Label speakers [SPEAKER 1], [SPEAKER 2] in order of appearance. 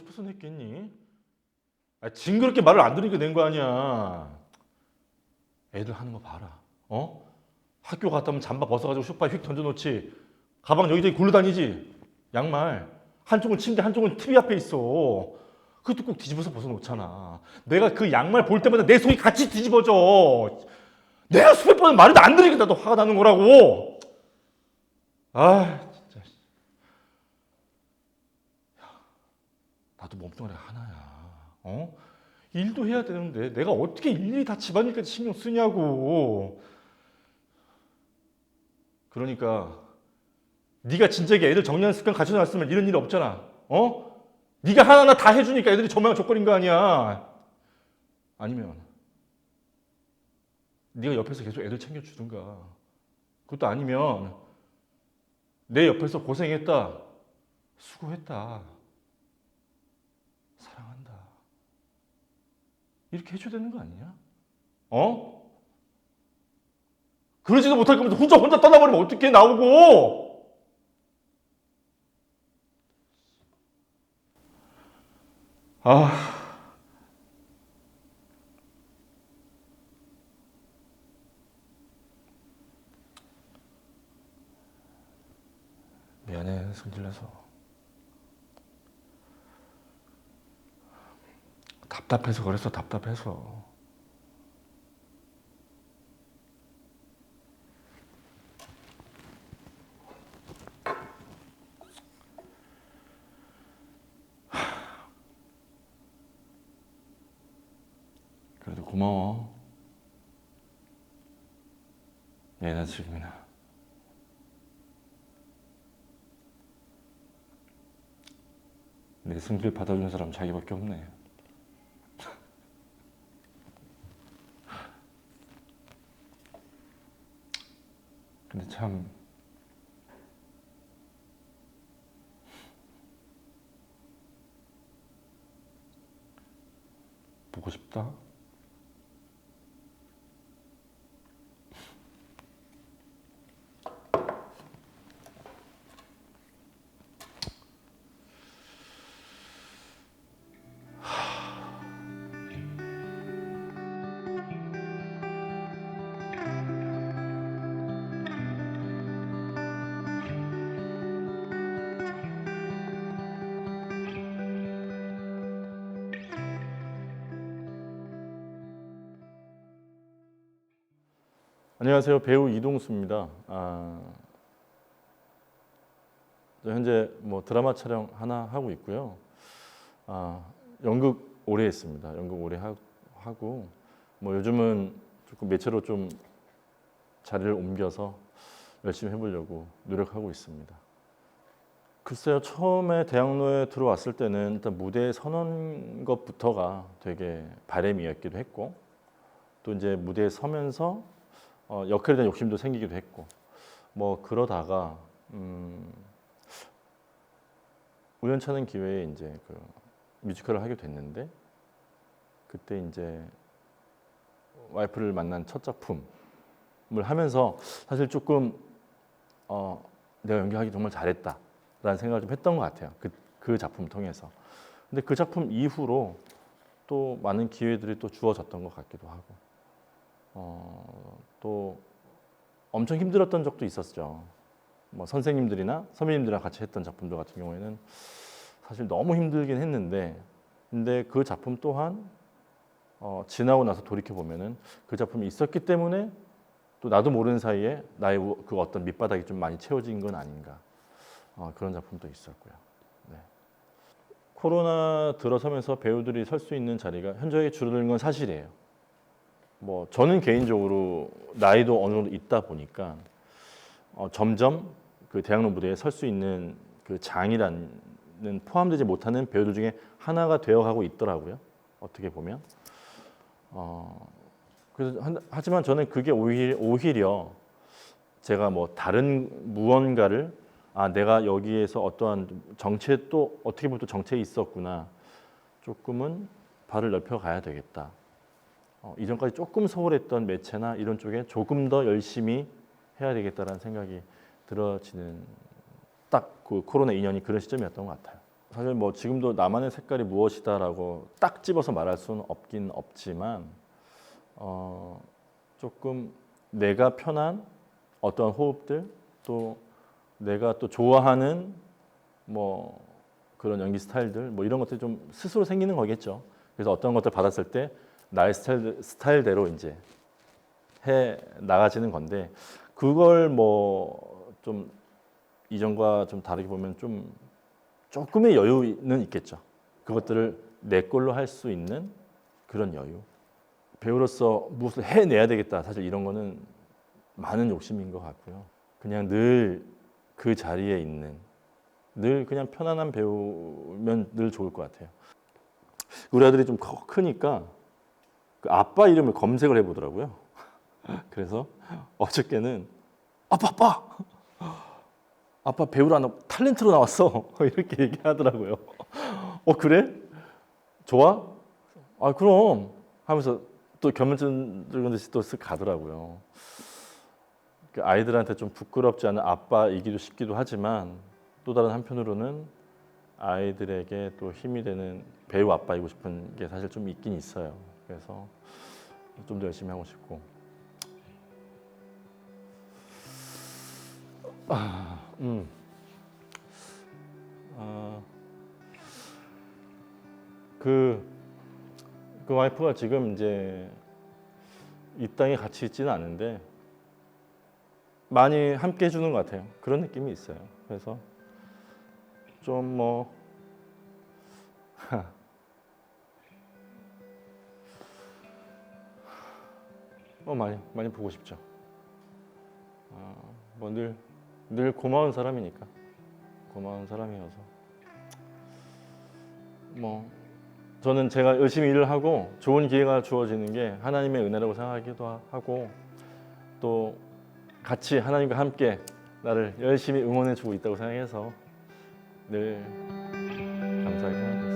[SPEAKER 1] 싶어서 냈겠니? 아, 징그럽게 말을 안 들으니까 낸거 아니야. 애들 하는 거 봐라. 어? 학교 갔다 오면 잠바 벗어가지고 소파에 휙 던져놓지. 가방 여기저기 굴러다니지. 양말. 한쪽은 침대, 한쪽은 TV 앞에 있어. 그것도 꼭 뒤집어서 벗어놓잖아. 내가 그 양말 볼 때마다 내 속이 같이 뒤집어져. 내가 수백 번말해안 들으니까 나도 화가 나는 거라고. 아, 나도 몸뚱아리 하나야. 어? 일도 해야 되는데 내가 어떻게 일일이 다 집안일까지 신경 쓰냐고. 그러니까 네가 진작에 애들 정리하는 습관 갖춰놨으면 이런 일 없잖아. 어? 네가 하나하나 다 해주니까 애들이 저만 조건인 거 아니야. 아니면 네가 옆에서 계속 애들 챙겨주든가. 그것도 아니면 내 옆에서 고생했다. 수고했다. 이렇게 해줘야 되는 거 아니냐? 어? 그러지도 못할 거면 혼자 혼자 떠나버리면 어떻게 나오고? 아. 미안해, 성질내서. 답답해서 그래서 답답해서. 그래도 고마워. 예나 네, 지금이나. 내 승질 받아주는 사람 자기밖에 없네. 참 보고 싶다.
[SPEAKER 2] 안녕하세요. 배우 이동수입니다. 아, 현재 뭐 드라마 촬영 하나 하고 있고요. 아, 연극 오래 했습니다. 연극 오래 하, 하고 뭐 요즘은 조금 매체로 좀 자리를 옮겨서 열심히 해보려고 노력하고 있습니다. 글쎄요, 처음에 대학로에 들어왔을 때는 일단 무대에 서는 것부터가 되게 바램이었기도 했고 또 이제 무대에 서면서 어, 역할에 대한 욕심도 생기기도 했고 뭐 그러다가 음, 우연찮은 기회에 이제 그 뮤지컬을 하게 됐는데 그때 이제 와이프를 만난 첫 작품을 하면서 사실 조금 어, 내가 연기하기 정말 잘했다라는 생각을 좀 했던 것 같아요. 그, 그 작품 을 통해서. 근데 그 작품 이후로 또 많은 기회들이 또 주어졌던 것 같기도 하고. 어, 또 엄청 힘들었던 적도 있었죠. 뭐 선생님들이나 선배님들이랑 같이 했던 작품들 같은 경우에는 사실 너무 힘들긴 했는데 근데 그 작품 또한 어, 지나고 나서 돌이켜 보면은 그 작품이 있었기 때문에 또 나도 모르는 사이에 나의 그 어떤 밑바닥이 좀 많이 채워진 건 아닌가 어, 그런 작품도 있었고요. 네. 코로나 들어서면서 배우들이 설 수 있는 자리가 현저히 줄어든 건 사실이에요. 뭐 저는 개인적으로 나이도 어느 정도 있다 보니까 어, 점점 그 대학로 무대에 설 수 있는 그 장이라는 포함되지 못하는 배우들 중에 하나가 되어가고 있더라고요. 어떻게 보면. 어, 그래서 한, 하지만 저는 그게 오히려, 오히려 제가 뭐 다른 무언가를 아 내가 여기에서 어떠한 정체 또 어떻게 보면 또정체 있었구나 조금은 발을 넓혀 가야 되겠다 어, 이전까지 조금 소홀했던 매체나 이런 쪽에 조금 더 열심히 해야 되겠다라는 생각이 들어지는 딱 그 코로나 2년이 그런 시점이었던 것 같아요. 사실 뭐 지금도 나만의 색깔이 무엇이다라고 딱 집어서 말할 수는 없긴 없지만 어, 조금 내가 편한 어떤 호흡들 또 내가 또 좋아하는 뭐 그런 연기 스타일들 뭐 이런 것들이 좀 스스로 생기는 거겠죠. 그래서 어떤 것들 받았을 때 나의 스타일, 대로 이제 해 나가지는 건데 그걸 뭐 좀 이전과 좀 다르게 보면 좀 조금의 여유는 있겠죠. 그것들을 내 걸로 할 수 있는 그런 여유. 배우로서 무엇을 해내야 되겠다. 사실 이런 거는 많은 욕심인 것 같고요. 그냥 늘 그 자리에 있는 늘 그냥 편안한 배우면 늘 좋을 것 같아요. 우리 아들이 좀 커, 크니까 그 아빠 이름을 검색을 해보더라고요. 그래서 어저께는 아빠 아빠 아빠 배우라는나오 탤런트로 나왔어 이렇게 얘기하더라고요. 어 그래? 좋아? 아 그럼 하면서 또 겸연쩍은 듯이 또 가더라고요. 그 아이들한테 좀 부끄럽지 않은 아빠이기도 싶기도 하지만 또 다른 한편으로는 아이들에게 또 힘이 되는 배우 아빠이고 싶은 게 사실 좀 있긴 있어요. 그래서 좀 더 열심히 하고 싶고. 아, 음. 아, 그, 그 와이프가 지금 이제 이 땅에 같이 있지는 않은데 많이 함께 해주는 것 같아요. 그런 느낌이 있어요. 그래서 좀뭐 어, 많이 많이 보고 싶죠. 어, 뭐늘늘 늘 고마운 사람이니까 고마운 사람이어서 뭐 저는 제가 열심히 일을 하고 좋은 기회가 주어지는 게 하나님의 은혜라고 생각하기도 하고 또 같이 하나님과 함께 나를 열심히 응원해 주고 있다고 생각해서 늘 감사하게 생각합니다.